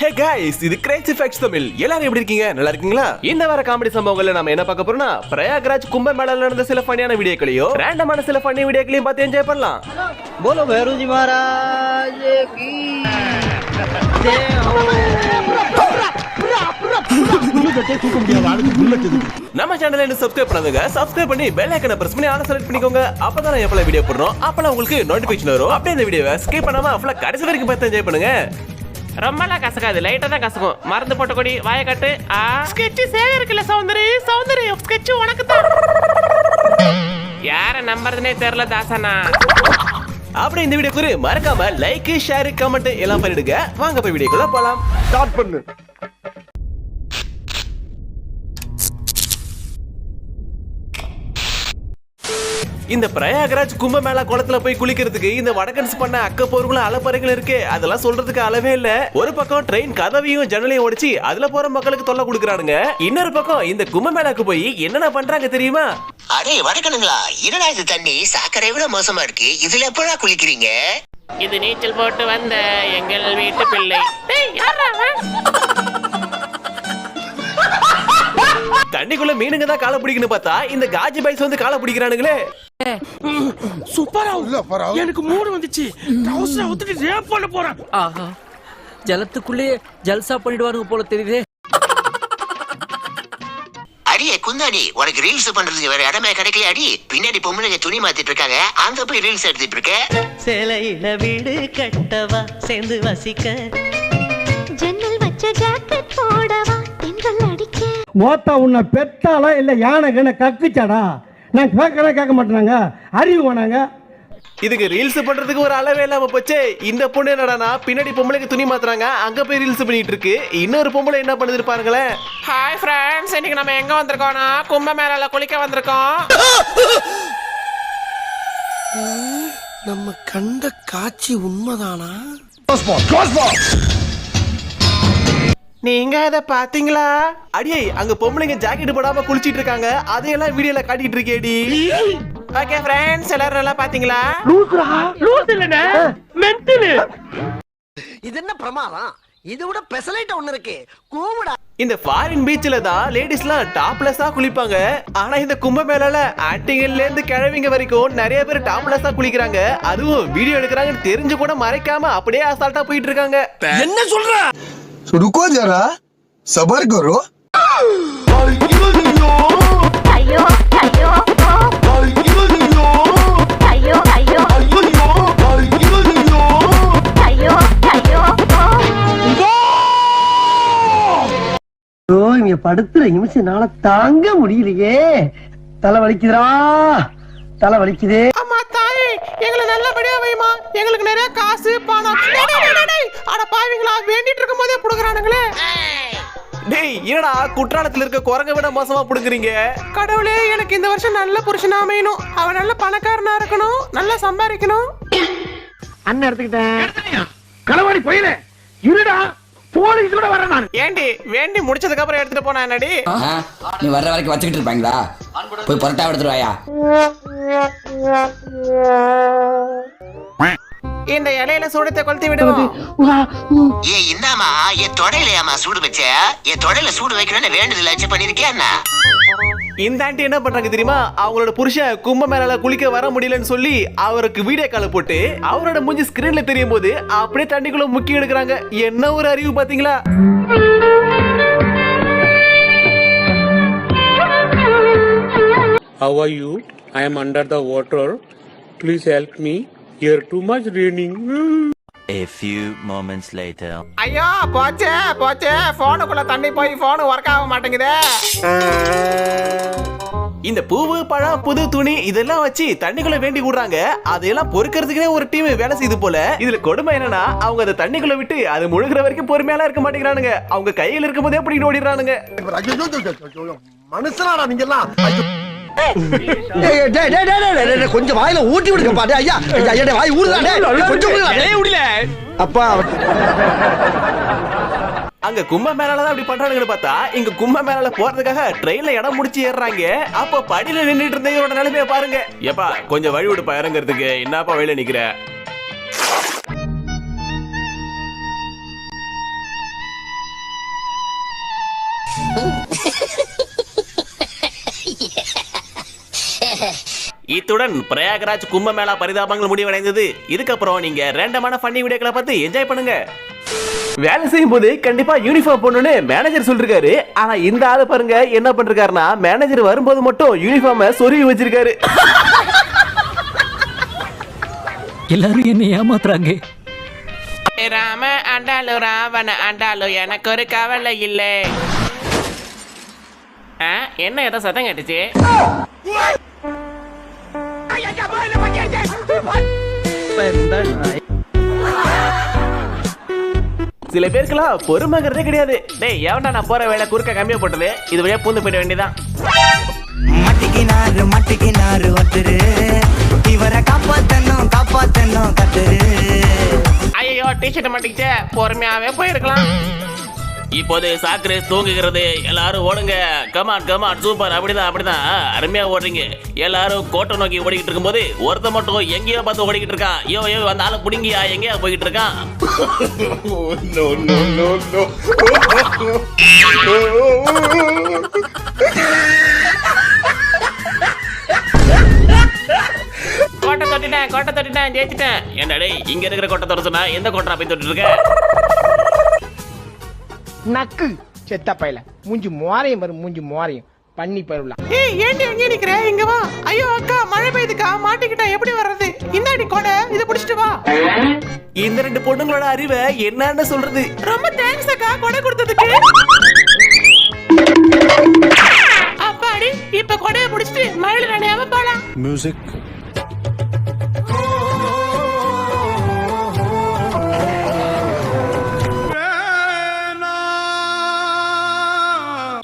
ஹே guys இது crazy facts Tamil. எல்லாரும் எப்படி இருக்கீங்க? நல்லா இருக்கீங்களா? இந்த வார காமெடி சம்பவங்கள்ல நாம என்ன பார்க்க போறோம்னா பிரயாக்ராஜ் கும்பமேளால நடந்த சில ஃபன்னியான வீடியோக்களையோ ரேண்டமான சில ஃபன்னி வீடியோக்களையும் பார்த்து என்ஜாய் பண்ணலாம். போலோ பைரோஜி மகாராஜ் கி நம்ம சேனல் என்ன சப்ஸ்கிரைப் பண்ணுங்க சப்ஸ்கிரைப் பண்ணி பெல் ஐக்கனை பிரஸ் பண்ணி ஆன செலக்ட் பண்ணிக்கோங்க. அப்பதான் எப்பல வீடியோ போடுறோம். அப்பலாம் உங்களுக்கு நோட்டிபிகேஷன் வரும். அப்படியே இந்த வீடியோவை ஸ்கிப் பண்ணாம அப்பல கடைசி வரைக்கும் பார்த்து என்ஜாய் பண்ணுங்க. ரொம்பலாம் கசக்காது லைட்டா தான் கசக்கும். மருந்து போட்ட கொடி வாய காட்டு. ஆ? ஸ்கெட்ச் சேக இருக்குல்ல சௌந்தரி? சௌந்தரி ஸ்கெட்ச் உனக்கு தான். யார நம்புறதுனே தெரியல தாசனா அப்படி இந்த வீடியோக்கு மறக்காம லைக் ஷேர் கமெண்ட் எல்லாம் பண்ணிடுங்க. வாங்க போய் வீடியோக்குள்ள போலாம். ஸ்டார்ட் பண்ணு. இந்த பிரயாகராஜ் கும்பமேளா குளத்துல போய் குளிக்கிறதுக்கு இந்த வடகன்ஸ் பண்ண அக்கப்போர்களும் அலப்பறைகள் இருக்கு. அதெல்லாம் சொல்றதுக்கு அளவே இல்ல. ஒரு பக்கம் ட்ரெயின் கதவையும் ஜன்னலையும் உடைச்சு அதுல போற மக்களுக்கு தொல்லை கொடுக்குறானுங்க. இன்னொரு பக்கம் இந்த கும்பமேளாக்கு போய் என்னென்ன பண்றாங்க தெரியுமா? அடே வடக்கணுங்களா என்னடா இது தண்ணி சாக்கடை விட மோசமா இருக்கு? இதுல எப்படா குளிக்கிறீங்க? இது நீச்சல் போட்டு வந்த எங்கள் வீட்டு பிள்ளை? தண்ணிக்குள்ள மீனுங்க தான் காலை பிடிக்கணும் பார்த்தா இந்த காஜி பைஸ் வந்து காலை பிடிக்கிறானுங்களே. சூப்பரா. எனக்கு மூடு வந்துச்சு. ட்ரவுசரை ஒத்துட்டு ரேப் பண்ண போறேன். ஆஹா. ஜலத்துக்குள்ளே ஜல்சா பண்ணிடுவானுங்க போல தெரியுதே. அடியே குந்தாடி உனக்கு ரீல்ஸ் பண்றதுக்கு வேற இடமே கிடைக்கல அடி. பின்னாடி பொம்பளைங்க துணி மாத்திட்டு இருக்காங்க அங்க போய் ரீல்ஸ் எடுத்துட்டு இருக்க. சேலையில வீடு கட்டவா சேர்ந்து வசிக்க. ஜன்னல் வச்ச ஜாக்கெட் போடவா தென்றல் அடிக்க. மோத்தா உன்னை பெத்தாளா இல்ல யானை கண்ண கக்குச்சாடா? நான் கேட்கறேன் கேட்க மாட்டேனாங்க. அறிவு வேணாங்க. இதுக்கு ரீல்ஸ் பண்றதுக்கு ஒரு அளவே இல்லாம போச்சே. இந்த பொண்ணு என்னடானா பின்னாடி பொம்பளைக்கு துணி மாத்துறாங்க. அங்க போய் ரீல்ஸ் பண்ணிட்டு இருக்கு இன்னொரு பொம்பளை என்ன பண்ணுது பாருங்களேன். ஹாய் ஃப்ரெண்ட்ஸ் இன்னைக்கு நம்ம எங்க வந்திருக்கோம்னா கும்ப மேலால குளிக்க வந்திருக்கோம். நம்ம கண்ட காட்சி உண்மைதானா? நீங்க அத பாத்தீங்களா அடியே அங்க பொம்பளைங்க ஜாக்கெட் போடாம குளிச்சிட்டு இருக்காங்க. அதையெல்லாம் வீடியோல காட்டிட்டு இருக்கேடி. ஓகே ஃப்ரெண்ட்ஸ் எல்லாரும் நல்லா பாத்தீங்களா இது என்ன பிரமாதம்? இது விட பெசலைட் ஒண்ணு இருக்கு. கூவுடா. இந்த ஃபாரின் பீச்ல தான் லேடிஸ்லாம் டாப்லெஸ்ஸா குளிப்பாங்க. ஆனா இந்த கும்பமேளால ஆக்டிங்ல இருந்து கிழவிங்க வரைக்கும் நிறைய பேர் டாப்லெஸ்ஸா குளிக்கிறாங்க. அதுவும் வீடியோ எடுக்கிறாங்கன்னு தெரிஞ்சு கூட மறைக்காம அப்படியே அசால்ட்டா போயிட்டு இருக்காங்க. என்ன சொல்ற? रुको जरा सबर करो ஐயோ ஐயோ ஓ. ஐயோ ஐயோ ஐயோ ஐயோ ஓ. ஓ இங்க படுத்துற நிமிஷம் என்னால தாங்க முடியலையே தலை வலிக்குதுடா தலை வலிக்குதே அம்மா தாயே எங்களை நல்லபடியா வைமா எங்களுக்கு நிறைய காசு பணம். அட பாவிங்களா வேண்டிட்டு இருக்கும் போதே புடுக்குறானுங்களே டேய் என்னடா குற்றாலத்துல இருக்க குரங்க விட மோசமா புடுங்குறீங்க? கடவுளே எனக்கு இந்த வருஷம் நல்ல புருஷனா அமையணும். அவன் நல்ல பணக்காரனா இருக்கணும். நல்லா சம்பாதிக்கணும். அண்ணன் எடுத்துக்கிட்டேன். களவாடி போயில. இருடா. போலீஸ் கூட வரேன் நான். ஏண்டி வேண்டி முடிச்சதுக்கு அப்புறம் எடுத்துட்டு போனா என்னடி? நீ வர்ற வரைக்கும் வச்சுக்கிட்டு இருப்பாங்களா? போய் புரட்டா எடுத்துட்டு வாயா. இந்த இலையில சூடத்தை கொளுத்தி விடுவோம். ஏ என்னமா என் தொடையிலையாமா சூடு வச்ச? என் தொடையில சூடு வைக்கணும்னு வேண்டுதல் வச்சு பண்ணிருக்கியா என்ன? இந்த ஆண்டி என்ன பண்றாங்க தெரியுமா அவங்களோட புருஷன் கும்ப மேலால குளிக்க வர முடியலன்னு சொல்லி அவருக்கு வீடியோ கால போட்டு அவரோட மூஞ்சி ஸ்கிரீன்ல தெரியும் போது அப்படியே தண்ணிக்குள்ள முக்கி எடுக்கிறாங்க என்ன ஒரு அறிவு பாத்தீங்களா How are you? I am under the water. Please help me. Here too much raining. A few moments later. ஐயோ போச்சே போச்சே. போனுக்குள்ள தண்ணி போய் போன் ஒர்க் ஆக மாட்டேங்குதே. இந்த பூவு பழம் புது துணி இதெல்லாம் வச்சு தண்ணிக்குள்ள வேண்டி விடுறாங்க அதையெல்லாம் பொறுக்கிறதுக்குனே ஒரு டீம் வேலை செய்யுது போல. இதுல கொடுமை என்னன்னா அவங்க அதை தண்ணிக்குள்ள விட்டு அது முழுகிற வரைக்கும் பொறுமையாலாம் இருக்க மாட்டேங்கிறானுங்க. அவங்க கையில இருக்கும் போதே அப்படி ஓடிடுறானுங்க மனுஷனாடா நீங்க எல்லாம் கொஞ்சம் வாயில ஊட்டி விடுங்க பாட்டு. ஐயா ஐயா, வாய் ஊடுதாடே கொஞ்சம் ஊடுடா. அப்பா அங்க கும்ப மேலால அப்படி பண்றானுங்கன்னு பார்த்தா இங்க கும்ப மேலால போறதுக்காக ட்ரெயின்ல இடம் முடிச்சு ஏறுறாங்க. அப்போ படியில நின்னுட்டு இருந்த இவரோட நிலைமைய பாருங்க. ஏப்பா கொஞ்சம் வழி விடுப்பா இறங்குறதுக்கு. என்னப்பா வெளியில நிக்கிற? இத்துடன் பிரயாகராஜ் கும்பமேளா பரிதாபங்கள் முடிவடைந்தது. இதுக்கப்புறம் நீங்க ரேண்டமான ஃபன்னி வீடியோக்களை பார்த்து என்ஜாய் பண்ணுங்க. வேலை செய்யும் போது கண்டிப்பா யூனிஃபார்ம் போடணும்னு மேனேஜர் சொல்லிருக்காரு. ஆனா இந்த ஆளு பாருங்க என்ன பண்றாருன்னா மேனேஜர் வரும்போது மட்டும் யூனிஃபார்ம சொருவி வச்சிருக்காரு. எல்லாரும் என்ன ஏமாத்துறாங்க. ராம ஆண்டாலு ராவண ஆண்டாலு எனக்கு ஒரு கவலை இல்லை. ஆ, என்ன ஏதோ சத்தம் கேட்டுச்சு? சில பேருக்குலாம் பொறுமைங்கிறதே கிடையாது. டேய் எவன்டா நான் போற வேலை குறுக்க கம்மியா போட்டது? இது வழியா பூந்து போயிட வேண்டியதான் மட்டிக்கினாரு மட்டிக்கினாரு ஒருத்தரு இவரை காப்பாத்தணும் காப்பாத்தணும் கத்துரு. ஐயோ டிஷர்ட் மாட்டிக்கிச்சே. பொறுமையாவே போயிருக்கலாம். இப்போது சாக்ரேஸ் தூங்குகிறது. எல்லாரும் ஓடுங்க. கமான் கமான் சூப்பர் அப்படிதான் அப்படிதான். அருமையா ஓடுறீங்க. எல்லாரும் கோட்டை நோக்கி ஓடிக்கிட்டு இருக்கும்போது ஒருத்த மட்டும் எங்கேயோ பார்த்து ஓடிக்கிட்டு இருக்கான். ஐயோ ஐயோ அந்த ஆளை பிடிங்கியா? எங்கேயா போய்கிட்டு இருக்கான். கோட்டை தொட்டிட்டேன் கோட்டை தொட்டிட்டேன் ஜெயிச்சிட்டேன். டேய் இங்க இருக்கிற கொட்டை தர சொன்னா எந்த கொட்டை போய் தொட்டு இருக்க நக்கு. செத்த பையல. மூஞ்சி மோரையும் வரும் மூஞ்சி மோரையும். பண்ணி பருவலாம் ஏய் ஏண்டி அங்கே நிக்கிற? இங்க வா. ஐயோ அக்கா மழை பெய்யுதுக்கா. மாட்டிக்கிட்டா எப்படி வர்றது? இந்தாடி கோடை இதை பிடிச்சிட்டு வா. இந்த ரெண்டு பொண்ணுங்களோட அறிவை என்னன்னு சொல்றது? ரொம்ப தேங்க்ஸ் அக்கா கொடை கொடுத்ததுக்கு. அப்பாடி இப்ப கொடையை பிடிச்சிட்டு மழையில நினையாம போலாம்.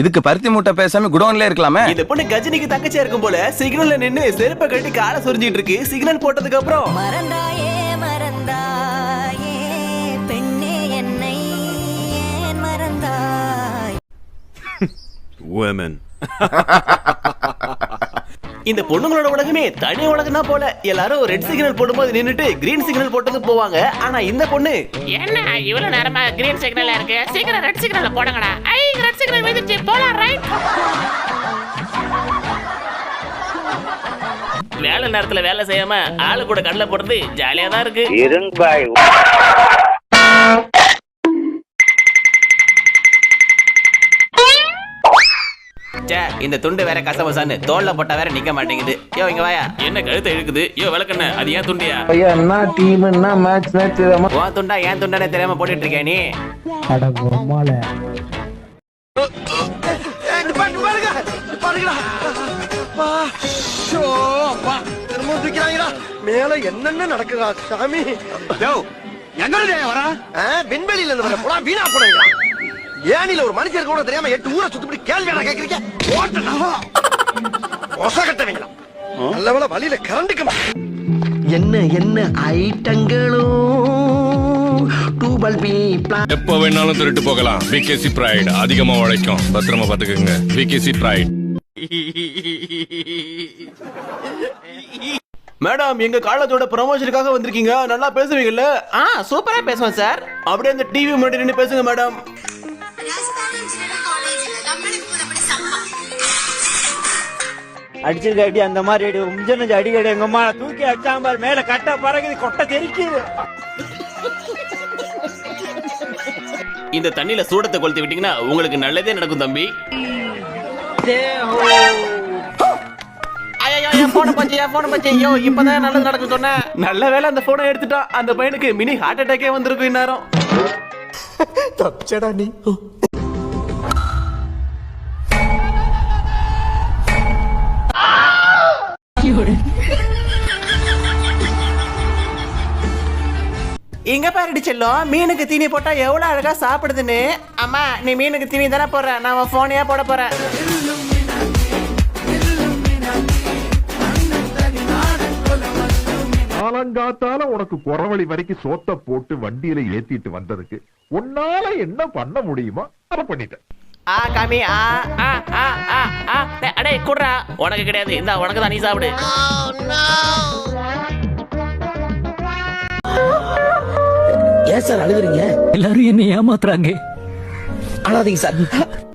இதுக்கு பருத்தி மூட்டை பேசாம குடோன்ல இருக்கலாமே. இந்த பொண்ணு கஜினிக்கு தங்கச்சியா இருக்கும் போல சிக்னல்ல நின்னு செருப்பை கட்டி காலை சொரிஞ்சிட்டு இருக்கு. சிக்னல் போட்டதுக்கு அப்புறம். மறந்தாயே மறந்தாயே பெண்ணே என்னை ஏன் மறந்தாய்? இந்த பொண்ணுங்களோட உலகமே தனி உலகம் தான் போல. எல்லாரும் ரெட் சிக்னல் போடும்போது நின்னுட்டு கிரீன் சிக்னல் போட்டது போவாங்க. ஆனா இந்த பொண்ணு என்ன இவ்வளவு நேரமா கிரீன் சிக்னல்ல இருக்கு? சீக்கிரம் ரெட் சிக்னல்ல போடுங்கடா. ஐ ரெட் சிக்னல் வந்துச்சு போலாம் ரைட் வேலை நேரத்துல வேலை செய்யாம ஆளு கூட கடலை போடுறது ஜாலியா தான் இருக்கு. ச்சே, இந்த துண்டு வேற கசபசான்னு தோல்ல போட்டா வேற நிக்க மாட்டேங்குது. யோ இங்க வாயா. என்ன கழுத்தை இழுக்குது? யோ விளக்கண்ண அது ஏன் துண்டியா? ஐயா என்ன டீம் என்ன மேட்ச் மேட்ச் உன் துண்டா ஏன் துண்டானே தெரியாம போட்டுட்டு இருக்கியா நீ? அட பொம்மால மேல என்னென்ன நடக்குதா சாமி? எங்க வரா? விண்வெளியில இருந்து வர போடா வீணா போடுங்க ஏனில ஒரு மனுஷருக்கு கூட தெரியாம எட்டு ஊரை சுத்தி கேள்வி கேக்குறீங்க. ஒசகட்டவங்களா நல்ல வேளை வழியில கரண்டுக்கு என்ன என்ன ஐட்டங்களோ? டூபல் பி எப்ப வேணாலும் திருட்டு போகலாம். விகேசி பிரைட் அதிகமா உழைக்கும். பத்திரமா பாத்துக்கோங்க விகேசி பிரைட் மேடம் எங்க காலேஜோட ப்ரமோஷனுக்காக வந்திருக்கீங்க. நல்லா பேசுவீங்கல்ல? ஆ சூப்பரா பேசுவோம் சார். அப்படியே அந்த டிவி முன்னாடி நின்று பேசுங்க மேடம். அடிச்சிருக்க அடி அந்த மாதிரி அடி உஞ்சன அடி அடி எங்க அம்மா தூக்கி அடிச்சாம்பார் மேல கட்ட பறகுது கொட்டை தெரிக்குது. இந்த தண்ணியில சூடத்தை கொளுத்தி விட்டீங்கன்னா உங்களுக்கு நல்லதே நடக்கும் தம்பி. நல்ல வேளை அந்த போனை எடுத்துட்டான் அந்த பையனுக்கு மினி ஹார்ட் அட்டாக்கே வந்திருக்கும் இந்நேரம். தப்பிச்சடா நீ. இங்க பாருடி செல்லம் மீனுக்கு தீனி போட்டா எவ்வளவு அழகா சாப்பிடுதுன்னு. அம்மா நீ மீனுக்கு தீனி தானே போடுற? நான் போனையா போட போறேன். காலங்காத்தால உனக்கு குறவழி வரைக்கும் சோத்த போட்டு வண்டியில ஏத்திட்டு வந்ததுக்கு உன்னால என்ன பண்ண முடியுமோ அதை பண்ணிட்டேன். ஆ காமி ஆ. ஆ ஆ ஆ அடே குடுறா. உனக்கு கிடையாது. இந்த உனக்கு தான் நீ சாப்பிடு. ஏன் சார் அழுகுறீங்க? எல்லாரும் என்ன ஏமாத்துறாங்க. அழாதீங்க சார்.